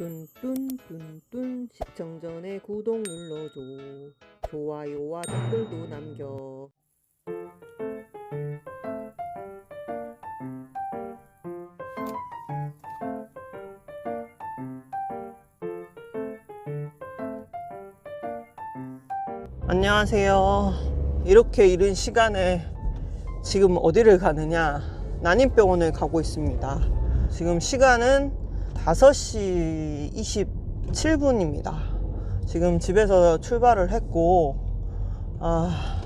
뚠뚠뚠뚠 시청 전에 구독 눌러줘. 좋아요와 댓글도 남겨. 안녕하세요. 이렇게 이른 시간에 지금 어디를 가느냐? 난임병원을 가고 있습니다. 지금 시간은 5시 27분입니다 지금 집에서 출발을 했고 아,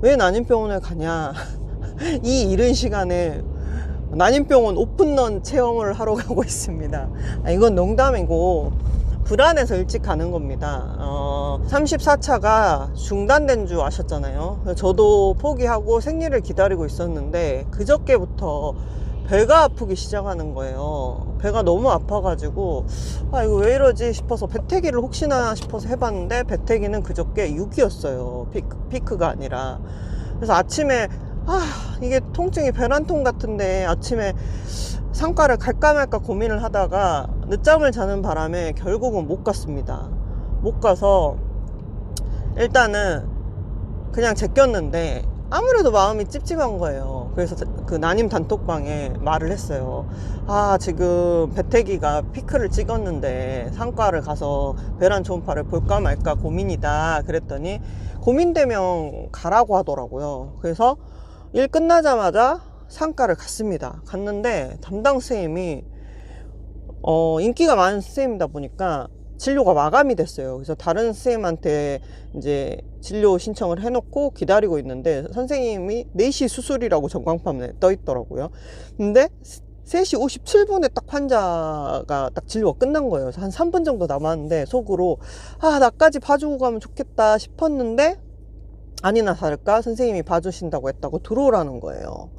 왜 난임병원을 가냐 이 이른 시간에 난임병원 오픈런 체험을 하러 가고 있습니다 아, 이건 농담이고 불안해서 일찍 가는 겁니다. 어, 34차가 중단된 줄 아셨잖아요. 저도 포기하고 생리를 기다리고 있었는데 그저께부터 배가 아프기 시작하는 거예요. 배가 너무 아파가지고 아 이거 왜 이러지 싶어서 배태기를 혹시나 싶어서 해봤는데 배태기는 그저께 6이었어요. 피크, 피크가 아니라. 그래서 아침에 아 이게 통증이 배란통 같은데 아침에 상가를 갈까 말까 고민을 하다가 늦잠을 자는 바람에 결국은 못 갔습니다. 못 가서 일단은 그냥 제꼈는데 아무래도 마음이 찝찝한 거예요. 그래서 그 난임 단톡방에 말을 했어요. 아, 지금 배태기가 피크를 찍었는데 상가를 가서 배란 초음파를 볼까 말까 고민이다. 그랬더니 고민되면 가라고 하더라고요. 그래서 일 끝나자마자 상가를 갔습니다. 갔는데 담당 선생님이 어, 인기가 많은 선생님이다 보니까 진료가 마감이 됐어요. 그래서 다른 선생님한테 이제 진료 신청을 해놓고 기다리고 있는데 선생님이 4시 수술이라고 전광판에 떠 있더라고요. 근데 3시 57분에 딱 환자가 딱 진료가 끝난 거예요. 한 3분 정도 남았는데 속으로 아, 나까지 봐주고 가면 좋겠다 싶었는데 아니나 다를까 선생님이 봐주신다고 했다고 들어오라는 거예요.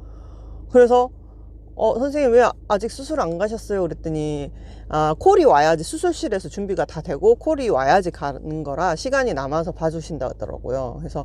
그래서 어 선생님 왜 아직 수술 안 가셨어요? 그랬더니 아 콜이 와야지 수술실에서 준비가 다 되고 콜이 와야지 가는 거라 시간이 남아서 봐주신다 하더라고요. 그래서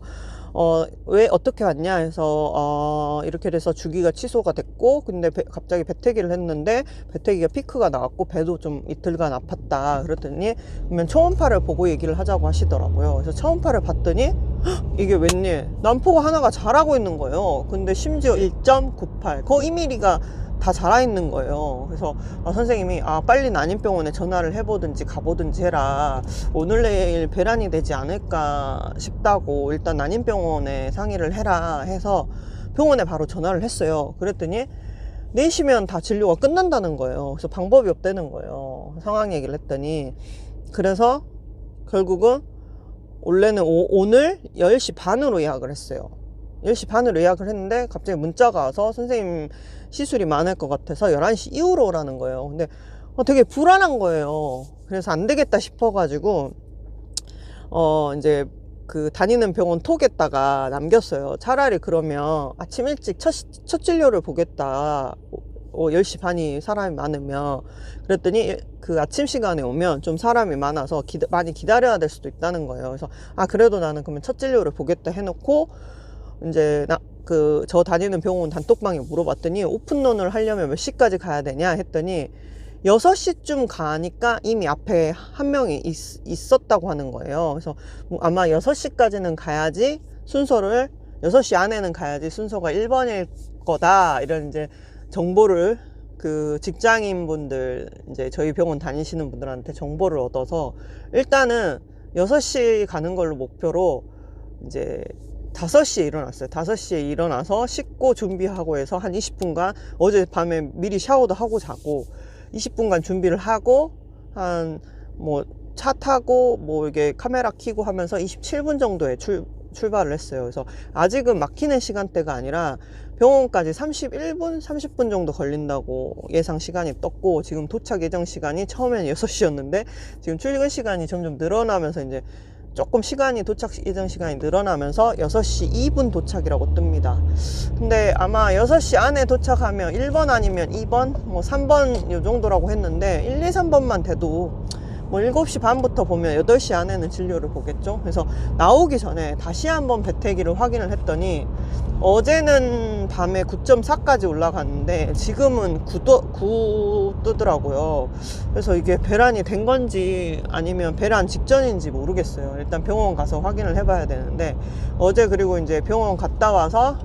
어 왜 어떻게 왔냐? 해서 어 이렇게 돼서 주기가 취소가 됐고 근데 배- 갑자기 배태기를 했는데 배태기가 피크가 나왔고 배도 좀 이틀간 아팠다. 그랬더니 그러면 초음파를 보고 얘기를 하자고 하시더라고요. 그래서 초음파를 봤더니 헉, 이게 웬일? 난포가 하나가 자라고 있는 거예요. 근데 심지어 1.98 거의 1mm가 다 자라 있는 거예요. 그래서 아, 선생님이 아 빨리 난임병원에 전화를 해보든지 가보든지 해라. 오늘 내일 배란이 되지 않을까 싶다고 일단 난임병원에 상의를 해라 해서 병원에 바로 전화를 했어요. 그랬더니 4시면 다 진료가 끝난다는 거예요. 그래서 방법이 없다는 거예요. 상황 얘기를 했더니 그래서 결국은 원래는 오, 오늘 10시 반으로 예약을 했어요. 10시 반으로 예약을 했는데 갑자기 문자가 와서 선생님 시술이 많을 것 같아서 11시 이후로 오라는 거예요. 근데 어, 되게 불안한 거예요. 그래서 안 되겠다 싶어가지고 어 이제 그 다니는 병원 톡에다가 남겼어요. 차라리 그러면 아침 일찍 첫, 시- 첫 진료를 보겠다. 어, 10시 반이 사람이 많으면 그랬더니 그 아침 시간에 오면 좀 사람이 많아서 기다- 많이 기다려야 될 수도 있다는 거예요. 그래서 아 그래도 나는 그러면 첫 진료를 보겠다 해놓고 이제 나 그 저 다니는 병원 단톡방에 물어봤더니 오픈런을 하려면 몇 시까지 가야 되냐 했더니 6시쯤 가니까 이미 앞에 한 명이 있, 었다고 하는 거예요. 그래서 뭐 아마 6시까지는 가야지 순서를 6시 안에는 가야지 순서가 1번일 거다. 이런 이제 정보를 그 직장인 분들 이제 저희 병원 다니시는 분들한테 정보를 얻어서 일단은 6시 가는 걸로 목표로 이제 5시에 일어났어요. 5시에 일어나서 씻고 준비하고 해서 한 20분간 어젯밤에 미리 샤워도 하고 자고 20분간 준비를 하고 한 뭐 차 타고 뭐 이게 카메라 켜고 하면서 27분 정도에 출, 출발을 했어요. 그래서 아직은 막히는 시간대가 아니라 병원까지 31분, 30분 정도 걸린다고 예상 시간이 떴고 지금 도착 예정 시간이 처음에는 6시였는데 지금 출근 시간이 점점 늘어나면서 이제 조금 시간이 도착 예정 시간이 늘어나면서 6시 2분 도착이라고 뜹니다. 근데 아마 6시 안에 도착하면 1번 아니면 2번, 뭐 3번 요 정도라고 했는데 1, 2, 3번만 돼도 뭐 7시 반부터 보면 8시 안에는 진료를 보겠죠. 그래서 나오기 전에 다시 한번 배태기를 확인을 했더니 어제는 밤에 9.4까지 올라갔는데 지금은 9, 9 뜨더라고요. 그래서 이게 배란이 된 건지 아니면 배란 직전인지 모르겠어요. 일단 병원 가서 확인을 해봐야 되는데 어제 그리고 이제 병원 갔다 와서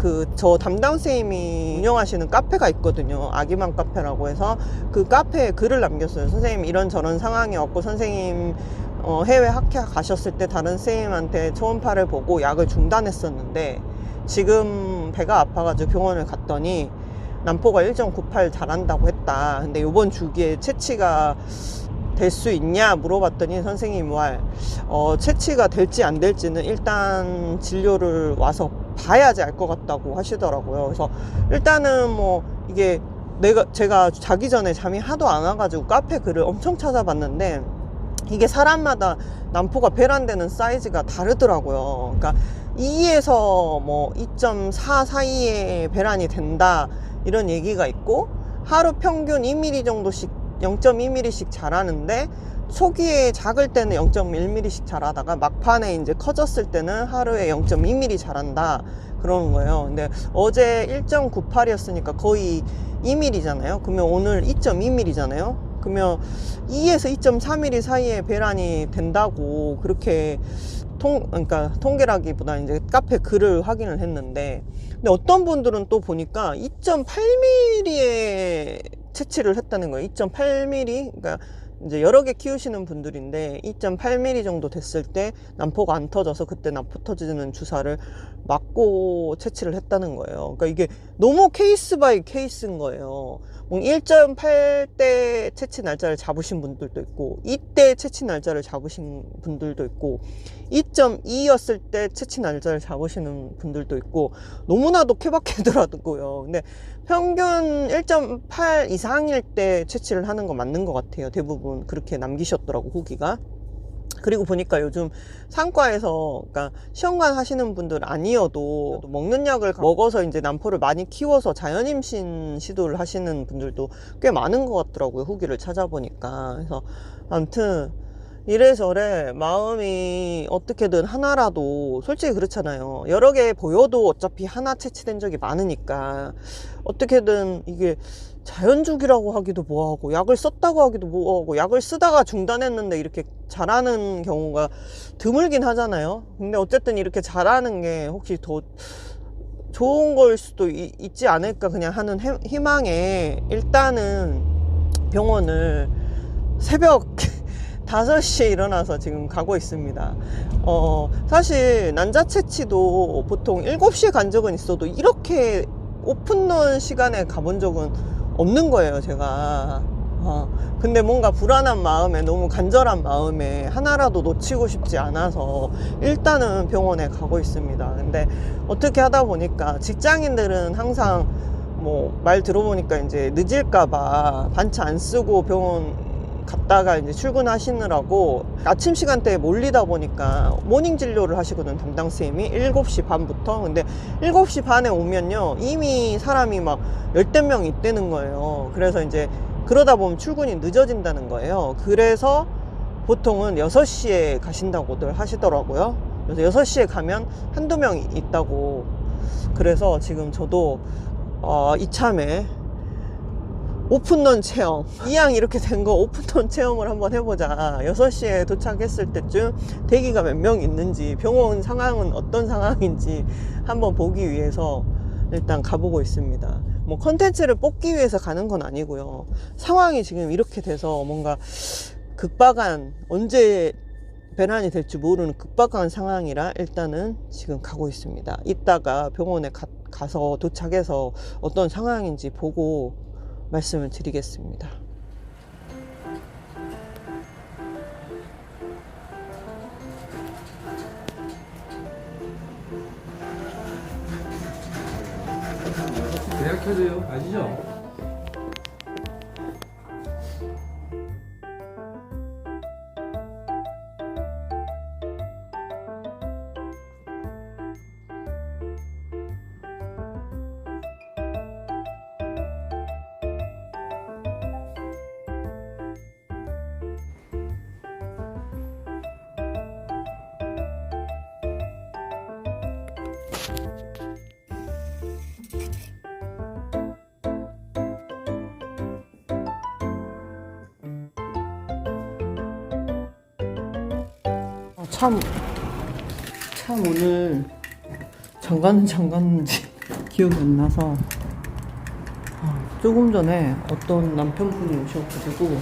그 저 담당 선생님이 운영하시는 카페가 있거든요. 아기만 카페라고 해서 그 카페에 글을 남겼어요. 선생님 이런 저런 상황이었고 선생님 어, 해외 학회 가셨을 때 다른 선생님한테 초음파를 보고 약을 중단했었는데 지금 배가 아파가지고 병원을 갔더니 남포가 1.98 잘한다고 했다. 근데 이번 주기에 채취가 될 수 있냐 물어봤더니 선생님 말 어, 채취가 될지 안 될지는 일단 진료를 와서 봐야지 알 것 같다고 하시더라고요. 그래서 일단은 뭐 이게 내가 제가 자기 전에 잠이 하도 안 와가지고 카페 글을 엄청 찾아봤는데 이게 사람마다 난포가 배란되는 사이즈가 다르더라고요. 그러니까 2에서 뭐 2.4 사이에 배란이 된다 이런 얘기가 있고 하루 평균 2mm 정도씩 0.2mm씩 자라는데 초기에 작을 때는 0.1mm씩 자라다가 막판에 이제 커졌을 때는 하루에 0.2mm 자란다 그러는 거예요. 근데 어제 1.98이었으니까 거의 2mm잖아요. 그러면 오늘 2.2mm잖아요. 그러면 2에서 2.3mm 사이에 배란이 된다고 그렇게 통, 그러니까 통계라기보다 이제 카페 글을 확인을 했는데, 근데 어떤 분들은 또 보니까 2.8mm에 채취를 했다는 거예요. 2.8mm, 그러니까 이제 여러 개 키우시는 분들인데 2.8mm 정도 됐을 때 난포가 안 터져서 그때 난포 터지는 주사를 맞고 채취를 했다는 거예요. 그러니까 이게 너무 케이스 바이 케이스인 거예요. 뭐 1.8대 채취 날짜를 잡으신 분들도 있고 이때 채취 날짜를 잡으신 분들도 있고 2.2였을 때 채취 날짜를 잡으시는 분들도 있고 너무나도 케바케더라고요. 근데 평균 1.8 이상일 때 채취를 하는 거 맞는 것 같아요. 대부분 그렇게 남기셨더라고 후기가. 그리고 보니까 요즘 상과에서 그러니까 시험관 하시는 분들 아니어도 먹는 약을 먹어서 이제 난포를 많이 키워서 자연 임신 시도를 하시는 분들도 꽤 많은 것 같더라고요 후기를 찾아보니까 그래서 아무튼 이래저래 마음이 어떻게든 하나라도 솔직히 그렇잖아요. 여러 개 보여도 어차피 하나 채취된 적이 많으니까 어떻게든 이게 자연죽이라고 하기도 뭐하고 약을 썼다고 하기도 뭐하고 약을 쓰다가 중단했는데 이렇게 잘하는 경우가 드물긴 하잖아요. 근데 어쨌든 이렇게 잘하는 게 혹시 더 좋은 걸 수도 이- 있지 않을까 그냥 하는 해- 희망에 일단은 병원을 새벽 5시에 일어나서 지금 가고 있습니다. 어, 사실 난자 채취도 보통 7시에 간 적은 있어도 이렇게 오픈런 시간에 가본 적은 없는 거예요, 제가. 어, 근데 뭔가 불안한 마음에 너무 간절한 마음에 하나라도 놓치고 싶지 않아서 일단은 병원에 가고 있습니다. 근데 어떻게 하다 보니까 직장인들은 항상 뭐 말 들어보니까 이제 늦을까봐 반차 안 쓰고 병원 갔다가 이제 출근하시느라고 아침 시간대에 몰리다 보니까 모닝 진료를 하시거든 담당 선생님이. 7시 반부터. 근데 7시 반에 오면요 이미 사람이 막 열댓 명 있다는 거예요. 그래서 이제 그러다 보면 출근이 늦어진다는 거예요. 그래서 보통은 6시에 가신다고들 하시더라고요. 그래서 6시에 가면 한두 명 있다고. 그래서 지금 저도 어, 이참에 오픈런 체험. 이왕 이렇게 된 거 오픈런 체험을 한번 해보자. 6시에 도착했을 때쯤 대기가 몇 명 있는지 병원 상황은 어떤 상황인지 한번 보기 위해서 일단 가보고 있습니다. 뭐 컨텐츠를 뽑기 위해서 가는 건 아니고요. 상황이 지금 이렇게 돼서 뭔가 급박한 언제 배란이 될지 모르는 급박한 상황이라 일단은 지금 가고 있습니다. 이따가 병원에 가, 가서 도착해서 어떤 상황인지 보고 말씀을 드리겠습니다. 계약해야 돼요. 아시죠? 참, 참 오늘 장가는 장갔는지 기억이 안 나서 아, 조금 전에 어떤 남편분이 오셔가지고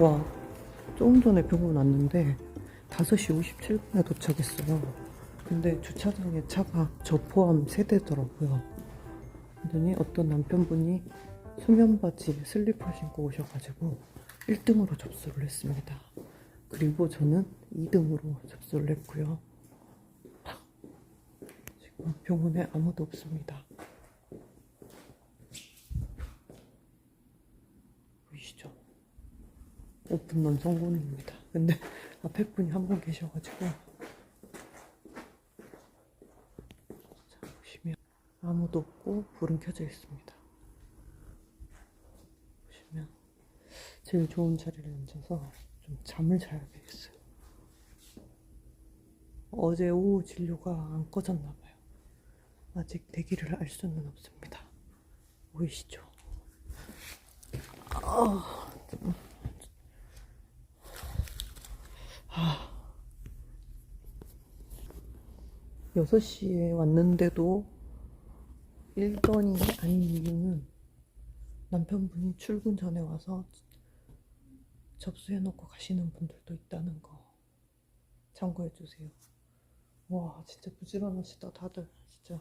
와 조금 전에 병원 왔는데 5시 57분에 도착했어요. 근데 주차장에 차가 저 포함 세 대더라고요. 그러더니 어떤 남편분이 수면 바지 슬리퍼 신고 오셔가지고 1등으로 접수를 했습니다 그리고 저는 2등으로 접수를 했고요 지금 병원에 아무도 없습니다 보이시죠? 오픈런 성공입니다. 근데 앞에 분이 한 분 계셔가지고 자 보시면 아무도 없고 불은 켜져 있습니다. 보시면 제일 좋은 자리를 앉아서 좀 잠을 자야 되겠어요. 어제 오후 진료가 안 꺼졌나 봐요. 아직 대기를 알 수는 없습니다. 보이시죠? 여섯 시에 왔는데도 일건이 아닌 이유는 남편분이 출근 전에 와서 접수해놓고 가시는 분들도 있다는 거 참고해주세요. 와, 진짜 부지런하시다, 다들. 진짜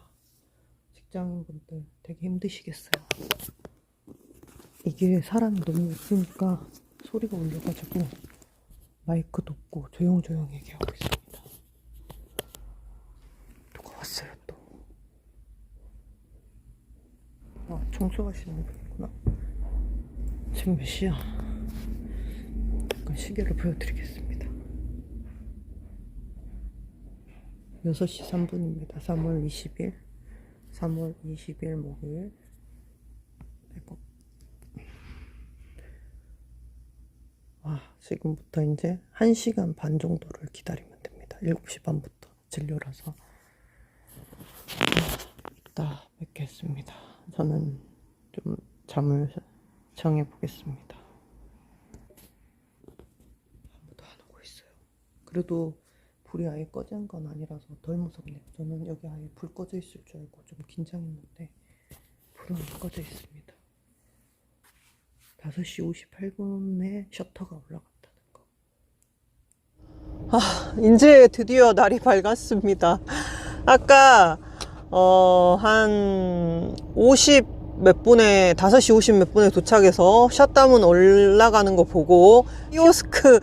직장인분들 되게 힘드시겠어요. 이게 사람이 너무 없으니까 소리가 울려가지고 마이크도 없고 조용조용 얘기하고 있습니다. 누가 왔어요 또? 아 청소하시는 분이구나. 지금 몇 시야? 잠깐 시계를 보여드리겠습니다. 6시 3분입니다. 3월 20일 3월 20일 목요일 아이고 아, 지금부터 이제 1시간 반 정도를 기다리면 됩니다. 7시 반부터 진료라서. 아, 이따 뵙겠습니다. 저는 좀 잠을 정해 보겠습니다. 아무도 안 오고 있어요. 그래도 불이 아예 꺼진 건 아니라서 덜 무섭네요. 저는 여기 아예 불 꺼져 있을 줄 알고 좀 긴장했는데 불은 안 꺼져 있습니다. 5시 58분에 셔터가 올라갔다는 거. 아, 이제 드디어 날이 밝았습니다. 아까, 어, 한 50 몇 분에, 5시 50 몇 분에 도착해서 샷다운 올라가는 거 보고, 키오스크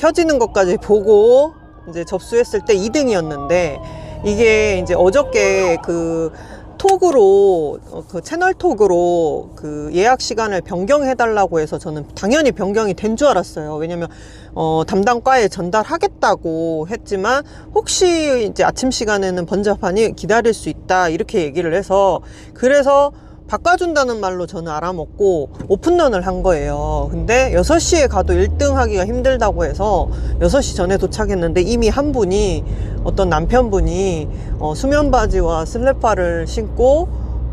켜지는 것까지 보고, 이제 접수했을 때 2등이었는데, 이게 이제 어저께 그, 톡으로 어, 그 채널 톡으로 그 예약 시간을 변경해 달라고 해서 저는 당연히 변경이 된 줄 알았어요. 왜냐면 어 담당 과에 전달하겠다고 했지만 혹시 이제 아침 시간에는 번잡하니 기다릴 수 있다 이렇게 얘기를 해서 그래서 바꿔준다는 말로 저는 알아먹고 오픈런을 한 거예요. 근데 6시에 가도 1등 하기가 힘들다고 해서 6시 전에 도착했는데 이미 한 분이 어떤 남편분이 어, 수면 바지와 슬래퍼를 신고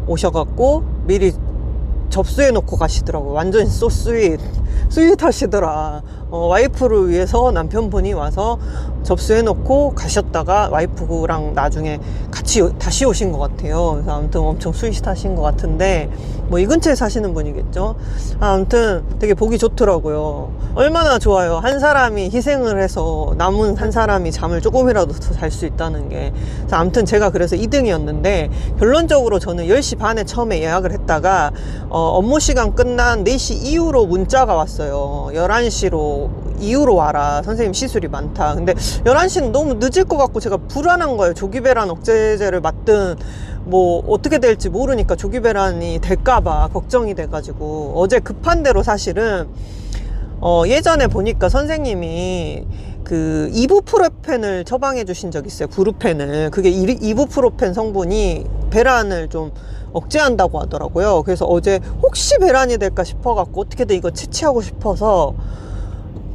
오셔갖고 미리 접수해 놓고 가시더라고요. 완전 소 스윗. 스윗 하시더라. 어, 와이프를 위해서 남편분이 와서 접수해 놓고 가셨다가 와이프랑 나중에 같이 오- 다시 오신 것 같아요. 그래서 아무튼 엄청 스윗하신 것 같은데, 뭐 이 근처에 사시는 분이겠죠. 아, 아무튼 되게 보기 좋더라고요. 얼마나 좋아요. 한 사람이 희생을 해서 남은 한 사람이 잠을 조금이라도 더 잘 수 있다는 게. 그래서 아무튼 제가 그래서 2등이었는데, 결론적으로 저는 10시 반에 처음에 예약을 했다가, 어, 업무 시간 끝난 4시 이후로 문자가 왔어요. 11시로 이후로 와라. 선생님 시술이 많다. 근데 11시는 너무 늦을 것 같고 제가 불안한 거예요. 조기배란 억제제를 맞든 뭐 어떻게 될지 모르니까 조기배란이 될까봐 걱정이 돼가지고 어제 급한 대로 사실은 어, 예전에 보니까 선생님이 그 이부프로펜을 처방해 주신 적 있어요. 부르펜을. 그게 이- 이부프로펜 성분이 배란을 좀 억제한다고 하더라고요. 그래서 어제 혹시 배란이 될까 싶어 갖고 어떻게든 이거 채취하고 싶어서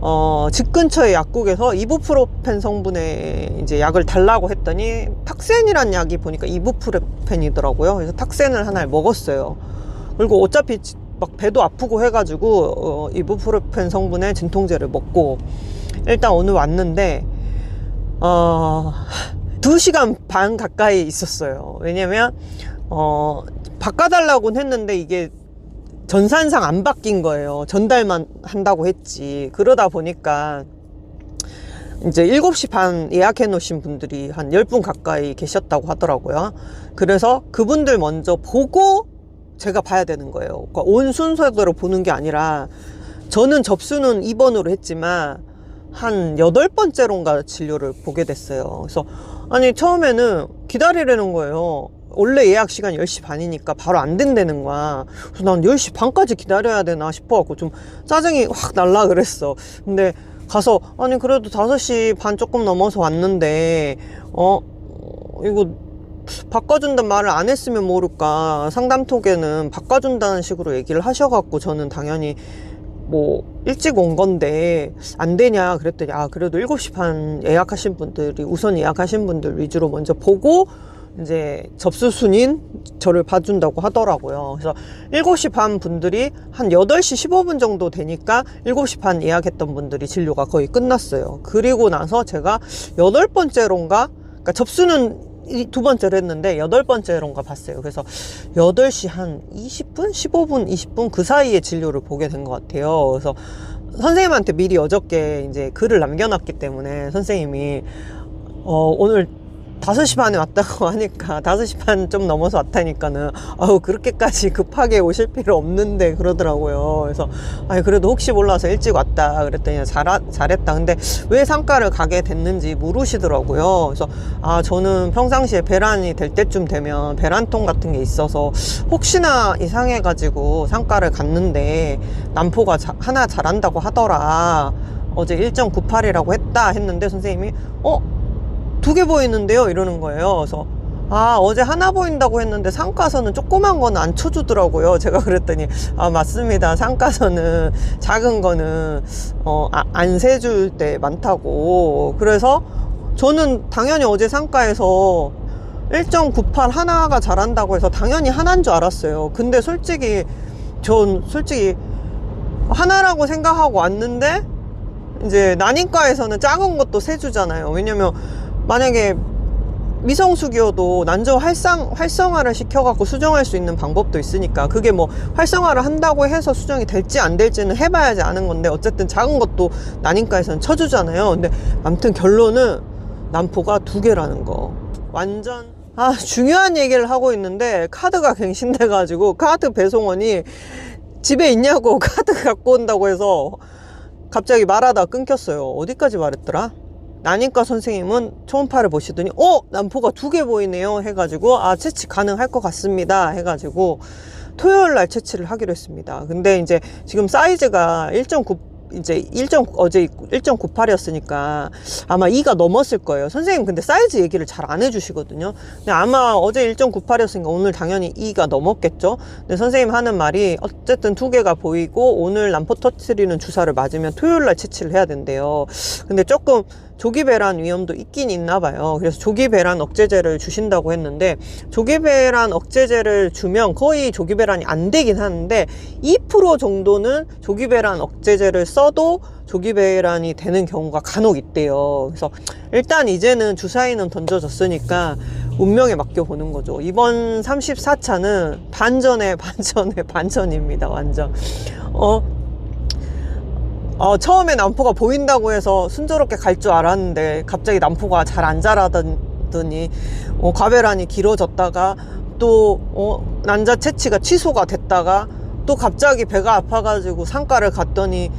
어, 집 근처의 약국에서 이부프로펜 성분의 이제 약을 달라고 했더니 탁센이란 약이 보니까 이부프로펜이더라고요. 그래서 탁센을 하나를 먹었어요. 그리고 어차피 지- 막 배도 아프고 해가지고 어, 이부프로펜 성분의 진통제를 먹고 일단 오늘 왔는데 어 2시간 반 가까이 있었어요 왜냐면 어 바꿔달라고는 했는데 이게 전산상 안 바뀐 거예요 전달만 한다고 했지 그러다 보니까 이제 7시 반 예약해 놓으신 분들이 한 10분 가까이 계셨다고 하더라고요. 그래서 그분들 먼저 보고 제가 봐야 되는 거예요. 그러니까 온 순서대로 보는 게 아니라 저는 접수는 2번으로 했지만 한 여덟 번째론가 진료를 보게 됐어요. 그래서 아니 처음에는 기다리라는 거예요. 원래 예약 시간 10시 반이니까 바로 안 된다는 거야. 그래서 난 10시 반까지 기다려야 되나 싶어갖고 좀 짜증이 확 날라 그랬어. 근데 가서 아니 그래도 5시 반 조금 넘어서 왔는데 어 이거 바꿔준단 말을 안 했으면 모를까 상담톡에는 바꿔준다는 식으로 얘기를 하셔갖고 저는 당연히 뭐 일찍 온 건데 안 되냐 그랬더니 아 그래도 7시 반 예약하신 분들이 우선 예약하신 분들 위주로 먼저 보고 이제 접수 순인 저를 봐준다고 하더라고요. 그래서 7시 반 분들이 한 8시 15분 정도 되니까 7시 반 예약했던 분들이 진료가 거의 끝났어요. 그리고 나서 제가 여덟 번째론가 그러니까 접수는 이두 번째로 했는데 여덟 번째론가 봤어요. 그래서 8시 한 20분, 15분, 20분 그 사이에 진료를 보게 된 것 같아요. 그래서 선생님한테 미리 어저께 이제 글을 남겨놨기 때문에 선생님이 어, 오늘 5시 반에 왔다고 하니까 5시 반 좀 넘어서 왔다니까는 아우 그렇게까지 급하게 오실 필요 없는데 그러더라고요. 그래서 아니 그래도 혹시 몰라서 일찍 왔다 그랬더니 잘 잘했다. 근데 왜 상가를 가게 됐는지 물으시더라고요. 그래서 아 저는 평상시에 배란이 될 때쯤 되면 배란통 같은 게 있어서 혹시나 이상해 가지고 상가를 갔는데 남포가 자- 하나 잘한다고 하더라. 어제 1.98이라고 했다 했는데 선생님이 어 두 개 보이는데요? 이러는 거예요. 그래서 아 어제 하나 보인다고 했는데 상가서는 조그만 거는 안 쳐주더라고요. 제가 그랬더니 아 맞습니다. 상가서는 작은 거는 어안 세줄 때 많다고. 그래서 저는 당연히 어제 상가에서 1.98 하나가 잘한다고 해서 당연히 하나인 줄 알았어요. 근데 솔직히 전 솔직히 하나라고 생각하고 왔는데 이제 난임과에서는 작은 것도 세주잖아요. 왜냐면 만약에 미성숙이어도 난저 활성, 활성화를 시켜갖고 수정할 수 있는 방법도 있으니까 그게 뭐 활성화를 한다고 해서 수정이 될지 안 될지는 해봐야지 아는 건데 어쨌든 작은 것도 난임과에서는 쳐주잖아요. 근데 아무튼 결론은 난포가 두 개라는 거. 완전 아 중요한 얘기를 하고 있는데 카드가 갱신돼 가지고 카드 배송원이 집에 있냐고 카드 갖고 온다고 해서 갑자기 말하다 끊겼어요. 어디까지 말했더라? 난임과 선생님은 초음파를 보시더니 어 난포가 두 개 보이네요 해가지고 아 채취 가능할 것 같습니다 해가지고 토요일 날 채취를 하기로 했습니다. 근데 이제 지금 사이즈가 1.9 이제 1. 어제 1.98이었으니까 아마 2가 넘었을 거예요. 선생님 근데 사이즈 얘기를 잘 안 해주시거든요. 근데 아마 어제 1.98이었으니까 오늘 당연히 2가 넘었겠죠. 근데 선생님 하는 말이 어쨌든 두 개가 보이고 오늘 남포 터트리는 주사를 맞으면 토요일 날 채취를 해야 된대요. 근데 조금 조기 배란 위험도 있긴 있나 봐요. 그래서 조기 배란 억제제를 주신다고 했는데 조기 배란 억제제를 주면 거의 조기 배란이 안 되긴 하는데 2% 정도는 조기 배란 억제제를 써도 조기 배란이 되는 경우가 간혹 있대요. 그래서 일단 이제는 주사위는 던져졌으니까 운명에 맡겨보는 거죠. 이번 34차는 반전에 반전에 반전입니다. 완전. 어, 어, 처음에 남포가 보인다고 해서 순조롭게 갈 줄 알았는데 갑자기 남포가 잘 안 자라더니 어, 과배란이 길어졌다가 또 어, 난자 채취가 취소가 됐다가 또 갑자기 배가 아파가지고 상가를 갔더니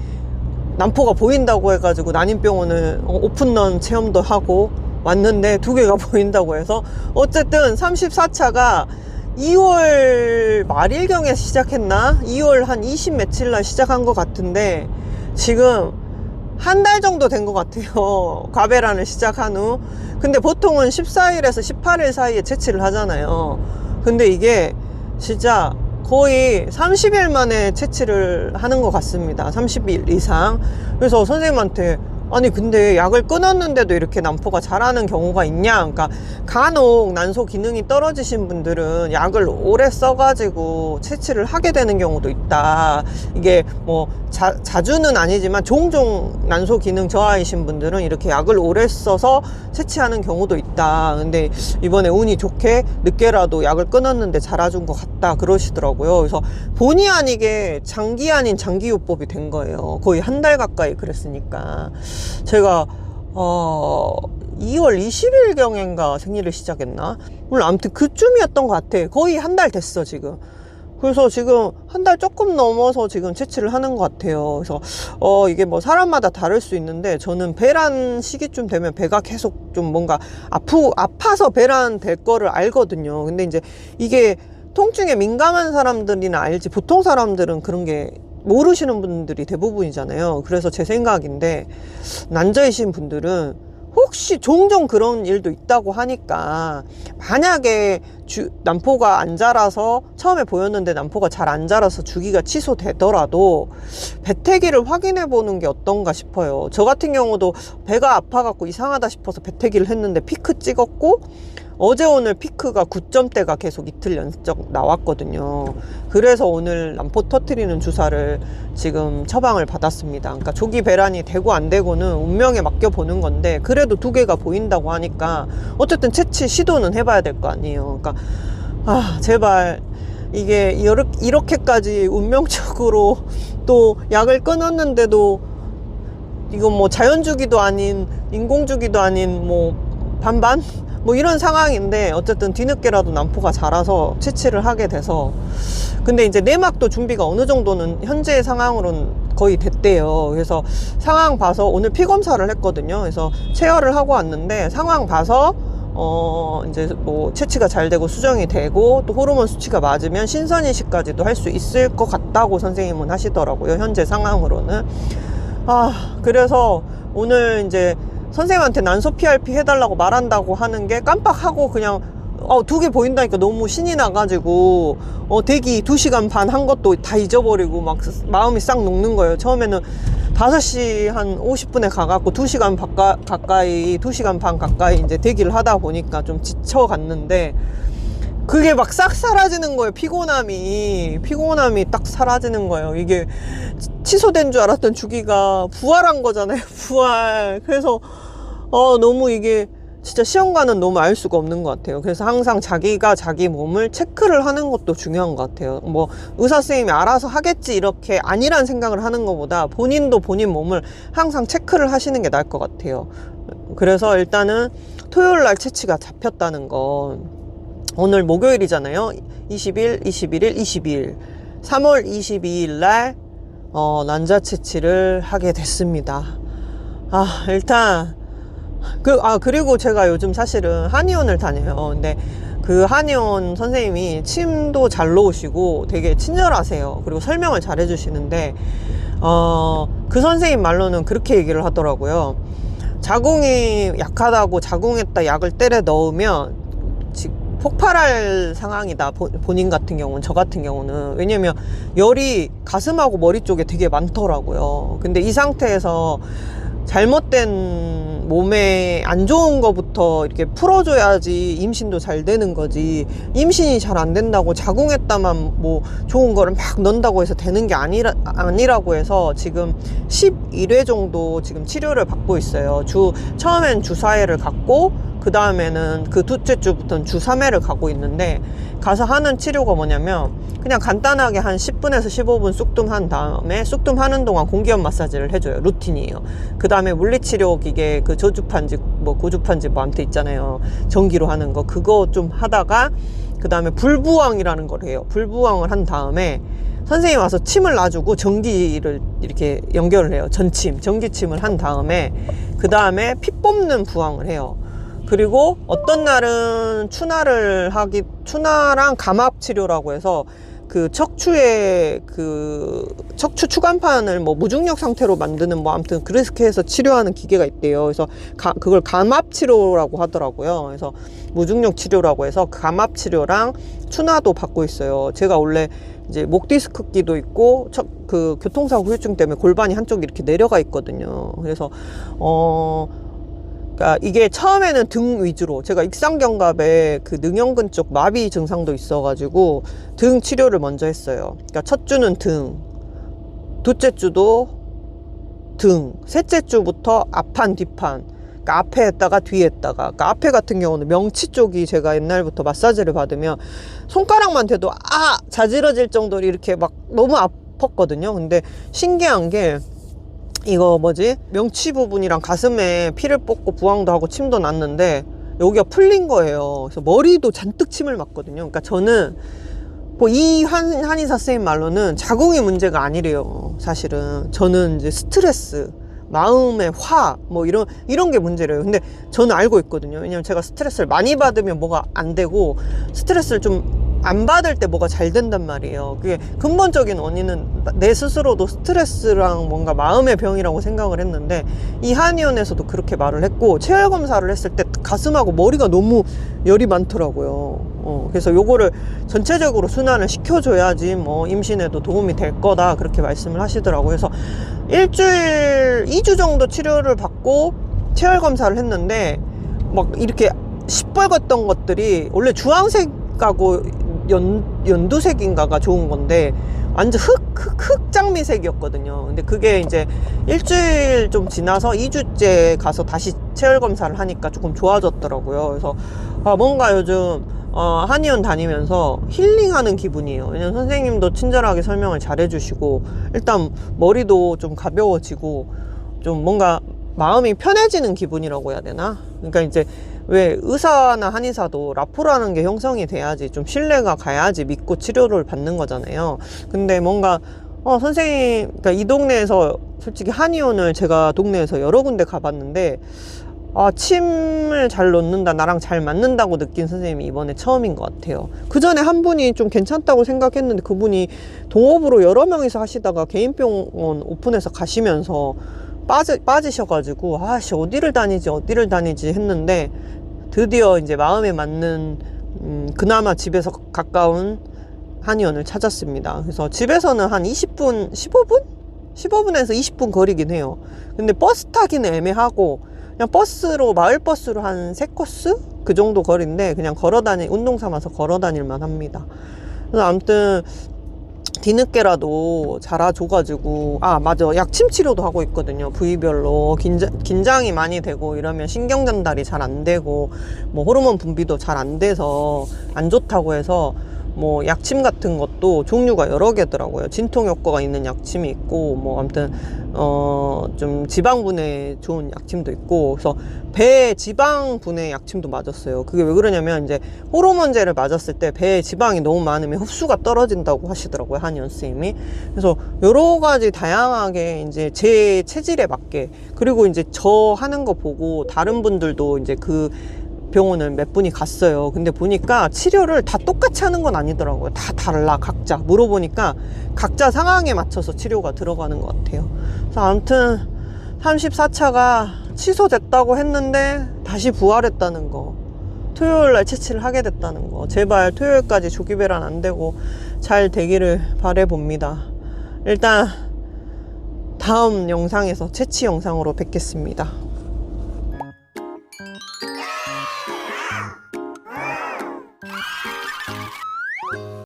남포가 보인다고 해가지고 난임병원을 어, 오픈런 체험도 하고 왔는데 두 개가 보인다고 해서 어쨌든 34차가 2월 말일경에 시작했나? 2월 한 20 며칠 날 시작한 것 같은데 지금 한 달 정도 된 것 같아요. 과배란을 시작한 후. 근데 보통은 14일에서 18일 사이에 채취를 하잖아요. 근데 이게 진짜 거의 30일 만에 채취를 하는 것 같습니다. 30일 이상. 그래서 선생님한테 아니 근데 약을 끊었는데도 이렇게 난포가 자라는 경우가 있냐? 그러니까 간혹 난소 기능이 떨어지신 분들은 약을 오래 써가지고 채취를 하게 되는 경우도 있다. 이게 뭐 자, 자주는 아니지만 종종 난소 기능 저하이신 분들은 이렇게 약을 오래 써서 채취하는 경우도 있다. 근데 이번에 운이 좋게 늦게라도 약을 끊었는데 자라준 것 같다 그러시더라고요. 그래서 본의 아니게 장기 아닌 장기요법이 된 거예요. 거의 한 달 가까이 그랬으니까. 제가 어 2월 20일 경인가 생리를 시작했나? 물론 아무튼 그쯤이었던 것 같아. 거의 한 달 됐어 지금. 그래서 지금 한 달 조금 넘어서 지금 채취를 하는 것 같아요. 그래서 어 이게 뭐 사람마다 다를 수 있는데 저는 배란 시기쯤 되면 배가 계속 좀 뭔가 아프 아파서 배란 될 거를 알거든요. 근데 이제 이게 통증에 민감한 사람들이나 알지 보통 사람들은 그런 게 모르시는 분들이 대부분이잖아요. 그래서 제 생각인데 난저이신 분들은 혹시 종종 그런 일도 있다고 하니까 만약에 주, 난포가 안 자라서 처음에 보였는데 난포가 잘 안 자라서 주기가 취소되더라도 배태기를 확인해 보는 게 어떤가 싶어요. 저 같은 경우도 배가 아파 갖고 이상하다 싶어서 배태기를 했는데 피크 찍었고 어제 오늘 피크가 9점대가 계속 이틀 연속 나왔거든요. 그래서 오늘 난포 터트리는 주사를 지금 처방을 받았습니다. 그러니까 조기 배란이 되고 안 되고는 운명에 맡겨 보는 건데 그래도 두 개가 보인다고 하니까 어쨌든 채취 시도는 해봐야 될 거 아니에요. 그러니까 아 제발 이게 이렇- 이렇게까지 운명적으로 또 약을 끊었는데도 이건 뭐 자연주기도 아닌 인공주기도 아닌 뭐 반반 뭐 이런 상황인데 어쨌든 뒤늦게라도 난포가 자라서 채취를 하게 돼서 근데 이제 내막도 준비가 어느 정도는 현재 상황으로는 거의 됐대요. 그래서 상황 봐서 오늘 피 검사를 했거든요. 그래서 체열을 하고 왔는데 상황 봐서 어 이제 뭐 채취가 잘 되고 수정이 되고 또 호르몬 수치가 맞으면 신선 이식까지도 할 수 있을 것 같다고 선생님은 하시더라고요. 현재 상황으로는. 아, 그래서 오늘 이제 선생님한테 난소 PRP 해달라고 말한다고 하는 게 깜빡하고 그냥 어, 두 개 보인다니까 너무 신이 나가지고 어, 대기 두시간 반 한 것도 다 잊어버리고 막 마음이 싹 녹는 거예요. 처음에는 5시 한 50분에 가갖고 2시간 가까, 가까이, 2시간 반 가까이 이제 대기를 하다 보니까 좀 지쳐갔는데 그게 막 싹 사라지는 거예요. 피곤함이. 피곤함이 딱 사라지는 거예요. 이게 치- 취소된 줄 알았던 주기가 부활한 거잖아요. 부활. 그래서, 어, 너무 이게 진짜 시험관은 너무 알 수가 없는 것 같아요. 그래서 항상 자기가 자기 몸을 체크를 하는 것도 중요한 것 같아요. 뭐, 의사 선생님이 알아서 하겠지, 이렇게 아니란 생각을 하는 것보다 본인도 본인 몸을 항상 체크를 하시는 게 나을 것 같아요. 그래서 일단은 토요일 날 채취가 잡혔다는 건 오늘 목요일이잖아요. 20일, 21일, 22일. 3월 22일 날, 어, 난자 채취를 하게 됐습니다. 아, 일단, 그, 아, 그리고 제가 요즘 사실은 한의원을 다녀요. 근데 그 한의원 선생님이 침도 잘 놓으시고 되게 친절하세요. 그리고 설명을 잘 해주시는데, 어, 그 선생님 말로는 그렇게 얘기를 하더라고요. 자궁이 약하다고 자궁에다 약을 때려 넣으면 지- 폭발할 상황이다. 보- 본인 같은 경우는 저 같은 경우는 왜냐면 열이 가슴하고 머리 쪽에 되게 많더라고요. 근데 이 상태에서 잘못된 몸에 안 좋은 거부터 이렇게 풀어줘야지 임신도 잘 되는 거지. 임신이 잘 안 된다고 자궁에다만 뭐 좋은 거를 막 넣는다고 해서 되는 게 아니라, 아니라고 해서 지금 11회 정도 지금 치료를 받고 있어요. 주, 처음엔 주 4회를 갖고, 그 다음에는 그 둘째 주부터는 주 3회를 가고 있는데, 가서 하는 치료가 뭐냐면, 그냥 간단하게 한 10분에서 15분 쑥뜸한 다음에 쑥뜸하는 동안 공기압 마사지를 해줘요. 루틴이에요. 그 다음에 물리치료 기계 그 저주판지 뭐 고주판지 뭐 아무튼 있잖아요. 전기로 하는 거 그거 좀 하다가 그 다음에 불부왕이라는 걸 해요. 불부왕을 한 다음에 선생님 와서 침을 놔주고 전기를 이렇게 연결을 해요. 전침, 전기침을 한 다음에 그 다음에 피 뽑는 부왕을 해요. 그리고 어떤 날은 추나를 하기, 추나랑 감압 치료라고 해서 그 척추의 그 척추 추간판을 뭐 무중력 상태로 만드는 뭐 아무튼 그렇게 해서 치료하는 기계가 있대요. 그래서 가- 그걸 감압 치료라고 하더라고요. 그래서 무중력 치료라고 해서 감압 치료랑 추나도 받고 있어요. 제가 원래 이제 목 디스크기도 있고 척, 그 교통사고 후유증 때문에 골반이 한쪽이 이렇게 내려가 있거든요. 그래서 어 그러니까 이게 처음에는 등 위주로 제가 익상견갑에 그 능형근 쪽 마비 증상도 있어가지고 등 치료를 먼저 했어요. 그러니까 첫 주는 등, 둘째 주도 등, 셋째 주부터 앞판 뒷판. 그러니까 앞에 했다가 뒤에 했다가. 그러니까 앞에 같은 경우는 명치 쪽이 제가 옛날부터 마사지를 받으면 손가락만 대도 아 자지러질 정도로 이렇게 막 너무 아팠거든요. 근데 신기한 게 이거 뭐지 명치 부분이랑 가슴에 피를 뽑고 부항도 하고 침도 났는데 여기가 풀린 거예요. 그래서 머리도 잔뜩 침을 맞거든요. 그러니까 저는 뭐이 한, 한의사 선생님 말로는 자궁이 문제가 아니래요. 사실은 저는 이제 스트레스, 마음의 화, 뭐 이런 이런 게 문제래요. 근데 저는 알고 있거든요. 왜냐면 제가 스트레스를 많이 받으면 뭐가 안 되고 스트레스를 좀 안 받을 때 뭐가 잘 된단 말이에요. 그게 근본적인 원인은 내 스스로도 스트레스랑 뭔가 마음의 병이라고 생각을 했는데 이 한의원에서도 그렇게 말을 했고 체열 검사를 했을 때 가슴하고 머리가 너무 열이 많더라고요. 어, 그래서 요거를 전체적으로 순환을 시켜줘야지 뭐 임신에도 도움이 될 거다 그렇게 말씀을 하시더라고요. 그래서 일주일, 2주 정도 치료를 받고 체열 검사를 했는데 막 이렇게 시뻘겋던 것들이 원래 주황색하고 연, 연두색인가가 좋은 건데 완전 흑, 흑, 흑 장미색이었거든요. 근데 그게 이제 일주일 좀 지나서 2주째 가서 다시 체열 검사를 하니까 조금 좋아졌더라고요. 그래서 아, 뭔가 요즘 어, 한의원 다니면서 힐링하는 기분이에요. 왜냐면 선생님도 친절하게 설명을 잘 해주시고 일단 머리도 좀 가벼워지고 좀 뭔가 마음이 편해지는 기분이라고 해야 되나? 그러니까 이제 왜 의사나 한의사도 라포라는 게 형성이 돼야지 좀 신뢰가 가야지 믿고 치료를 받는 거잖아요. 근데 뭔가 어 선생님 그러니까 이 동네에서 솔직히 한의원을 제가 동네에서 여러 군데 가봤는데 아 침을 잘 놓는다 나랑 잘 맞는다고 느낀 선생님이 이번에 처음인 것 같아요. 그 전에 한 분이 좀 괜찮다고 생각했는데 그분이 동업으로 여러 명이서 하시다가 개인병원 오픈해서 가시면서 빠지, 빠지셔가지고 아씨 어디를 다니지 어디를 다니지 했는데 드디어 이제 마음에 맞는 음, 그나마 집에서 가까운 한의원을 찾았습니다. 그래서 집에서는 한 20분, 15분? 15분에서 20분 거리긴 해요. 근데 버스 타기는 애매하고 그냥 버스로 마을 버스로 한 세 코스? 그 정도 거리인데 그냥 걸어 다니 운동 삼아서 걸어 다닐만 합니다. 그래서 아무튼 뒤늦게라도 자라줘가지고 아 맞아. 약침 치료도 하고 있거든요. 부위별로. 긴장, 긴장이 많이 되고 이러면 신경 전달이 잘 안 되고 뭐 호르몬 분비도 잘 안 돼서 안 좋다고 해서 뭐 약침 같은 것도 종류가 여러 개더라고요. 진통 효과가 있는 약침이 있고 뭐 아무튼 어 좀 지방분해 좋은 약침도 있고 그래서 배 지방 분해 약침도 맞았어요. 그게 왜 그러냐면 이제 호르몬제를 맞았을 때 배에 지방이 너무 많으면 흡수가 떨어진다고 하시더라고요 한의원 선생님이. 그래서 여러 가지 다양하게 이제 제 체질에 맞게 그리고 이제 저 하는 거 보고 다른 분들도 이제 그 병원을 몇 분이 갔어요. 근데 보니까 치료를 다 똑같이 하는 건 아니더라고요. 다 달라, 각자. 물어보니까 각자 상황에 맞춰서 치료가 들어가는 것 같아요. 그래서 아무튼 34차가 취소됐다고 했는데 다시 부활했다는 거. 토요일 날 채취를 하게 됐다는 거. 제발 토요일까지 조기 배란 안 되고 잘 되기를 바래 봅니다. 일단 다음 영상에서 채취 영상으로 뵙겠습니다.